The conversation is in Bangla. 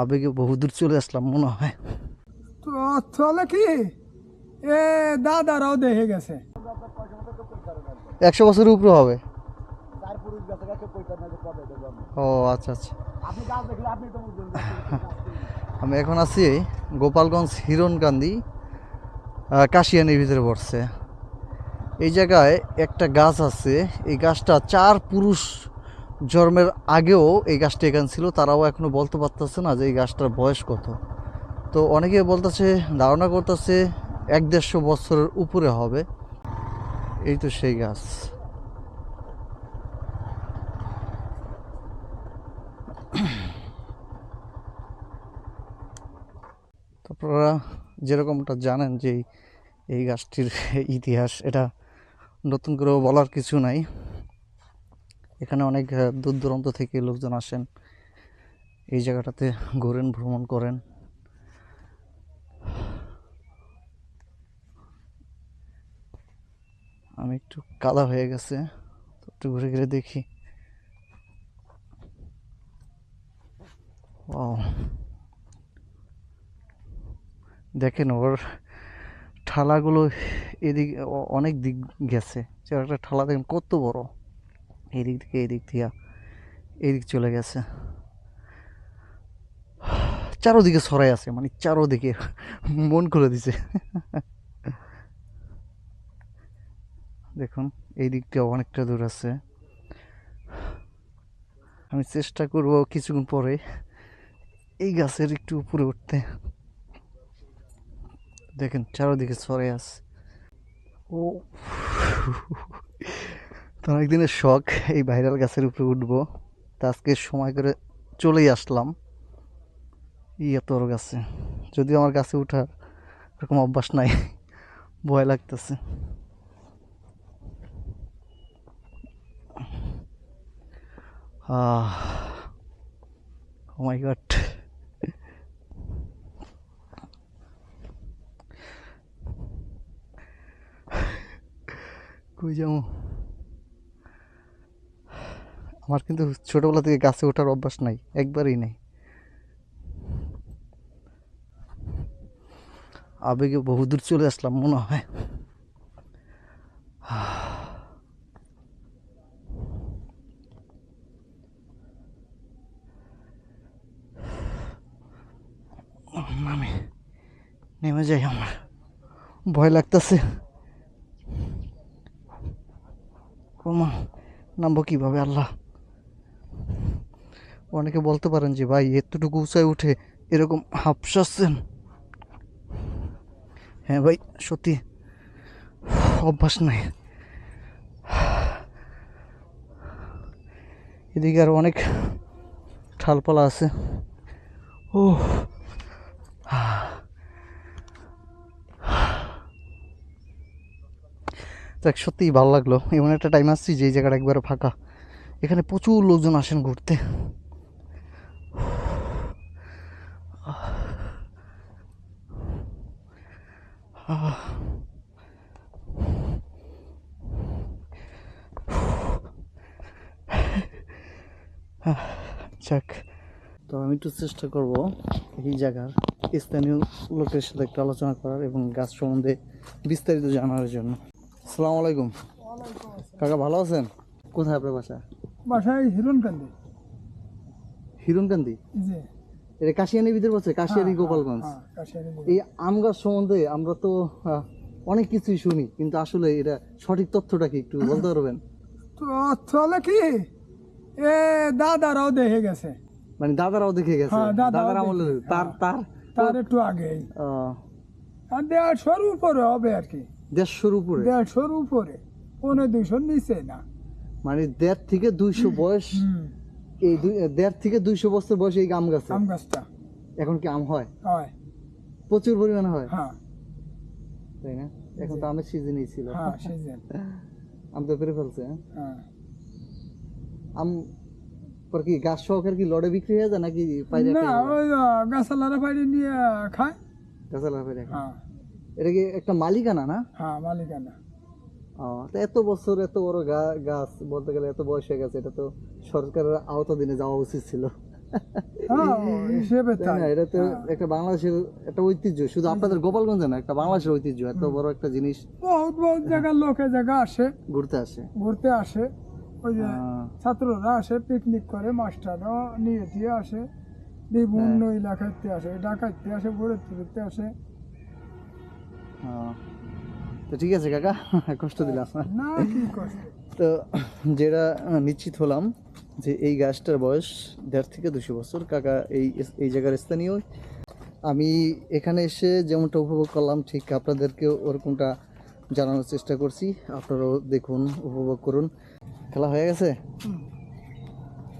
আবেগে বহুদূর চলে আসলাম মনে হয়। তো চলে কি? এ দাদারাও দেখে গেছে। একশো বছরের উপরে হবে। ও আচ্ছা আচ্ছা। আমি এখন আছি গোপালগঞ্জ হিরণকান্দি কাশিয়ানির ভিতরে পড়ছে। এই জায়গায় একটা গাছ আছে এই গাছটা চার পুরুষ জন্মের আগেও এই গাছটি এখানে ছিল, তারাও এখনও বলতে পারতেছে না যে এই গাছটার বয়স কত। তো অনেকে বলতেছে, ধারণা করতেছে এক দেড়শো বছরের উপরে হবে। এই তো সেই গাছ। আপনারা যেরকমটা জানেন যে এই গাছটির ইতিহাস, এটা নতুন করে বলার কিছু নাই। এখানে অনেক দূর দূরান্ত থেকে লোকজন আসেন। এই জায়গাটাতে ঘোরেন, ভ্রমণ করেন। আমি একটু কাদা হয়ে গেছে, তো একটু ঘুরে ঘুরে দেখি। Wow. দেখেন ওর ঠালাগুলো এদিক অনেক দিক গেছে। একটা ঠালা দেখেন, কত বড়। এদিক থেকে এদিক থেকে এদিক চলে গেছে। চারোদিকে সরাই আছে মানে চারোদিকে মন খুলে দিছে। দেখুন, এই দিকটা অনেকটা দূর আছে। আমি চেষ্টা করব কিছুক্ষণ পরে এই গাছের একটু উপরে উঠতে। দেখেন, চারোদিকে সরে আছে। ও তো অনেকদিনের শখ, এই ভাইরাল গাছের উপরে উঠবো। তা আজকে সময় করে চলেই আসলাম। ইয়ে তোর গাছে। যদিও আমার গাছে ওঠার এরকম অভ্যাস নাই, ভয় লাগতেছে। গড কই যাব? আমার কিন্তু ছোটোবেলা থেকে গাছে ওঠার অভ্যাস নাই, একবারই নেই। আবেগে বহুদূর চলে আসলাম মনে হয়। নামে নেমে যাই আমার। ভয় লাগতেছে। ওমা, নামবো কীভাবে আল্লাহ? অনেকে বলতে পারেন যে, ভাই, এতটুকু উঁচায় উঠে এরকম হাফসাচ্ছেন হ্যাঁ ভাই, সত্যি অভ্যাস নাই। এদিকে আর অনেক ঠালপালা আছে। ও দেখ সত্যিই ভালো লাগল। এমন একটা টাইম আসছি যে জায়গাটা একবারে ফাঁকা। এখানে প্রচুর লোকজন আসেন ঘুরতে। যাক। তো আমি একটু চেষ্টা করব এই জায়গার স্থানীয় লোকের সাথে একটু আলোচনা করার এবং গাছ সম্বন্ধে বিস্তারিত জানার জন্য। আসসালামু আলাইকুম। কাকা ভালো আছেন? কোথায় আপনার বাসা? বাসায় হিরণকান্দি। হিরণকান্দি? জি। এটা কাশিয়ানি ভিতরে বলছে কাশিয়ানি গোপালগঞ্জ। হ্যাঁ। এই আম গাছ সম্বন্ধে আমরা তো অনেক কিছুই শুনি কিন্তু আসলে এটা সঠিক তথ্যটা কি একটু বলতে পারবেন? তো চলে কি? এ দাদারাও দেখে গেছে। মানে দাদারাও দেখে গেছে? হ্যাঁ, দাদার আমলে তার তার তার একটু আহ, আর দেড়শোর উপরে হবে আর কি। দেড়শোর উপরে? দেড়শোর উপরে। পনেরো দুইশোর নিচে না। মানে দেড় থেকে দুইশো বয়স এই দেড় থেকে দুইশো বছর বয়স এই আম গাছে? আম গাছটা এখন কি আম হয়? হয়। প্রচুর পরিমাণে হয়? হ্যাঁ। তাই না? এখন তো আমের সিজনই ছিল। হ্যাঁ আম তো পেরে ফেলছে হ্যাঁ? আম পর কি গাছ সহকারে কি লড়ে বিক্রি হয়ে যায় নাকি পাইরে না ওই গাছালারা পাইরে নিয়ে খায়। গাছালা পাইরে হ্যাঁ। এটা কি একটা মালিকানা না? হ্যাঁ মালিকানা। ও, তো এত বছর এত বড় গাছ বলতে গেলে এত বয়স হয়ে গেছে এটা তো সরকারের আওতাধীনে যাওয়া উচিত ছিল। হ্যাঁ এটা তো একটা বাংলাদেশের একটা ঐতিহ্য শুধু আপনাদের গোপালগঞ্জে না একটা বাংলাদেশের ঐতিহ্য এত বড় একটা জিনিস। বহুত বহুত জায়গার লোকে জায়গা আসে। ঘুরতে আসে। ঘুরতে আসে। ওই যে ছাত্ররা আসে পিকনিক করে মাস্টাররা নিয়ে দিয়ে আসে। বিভিন্ন হ্যাঁ। এলাকাতে আসে ঢাকাতে আসে ঘুরে তুলতে আসে। তো ঠিক আছে কাকা কষ্ট দিলাম। না কি কষ্ট। তো যেটা নিশ্চিত হলাম যে এই গাছটার বয়স দেড় থেকে দুশো বছর। কাকা এই এই জায়গার স্থানীয়। আমি এখানে এসে যেমনটা উপভোগ করলাম, ঠিক আপনাদেরকেও ওরকমটা জানানোর চেষ্টা করছি। আপনারাও দেখুন, উপভোগ করুন। খেলা হয়ে গেছে।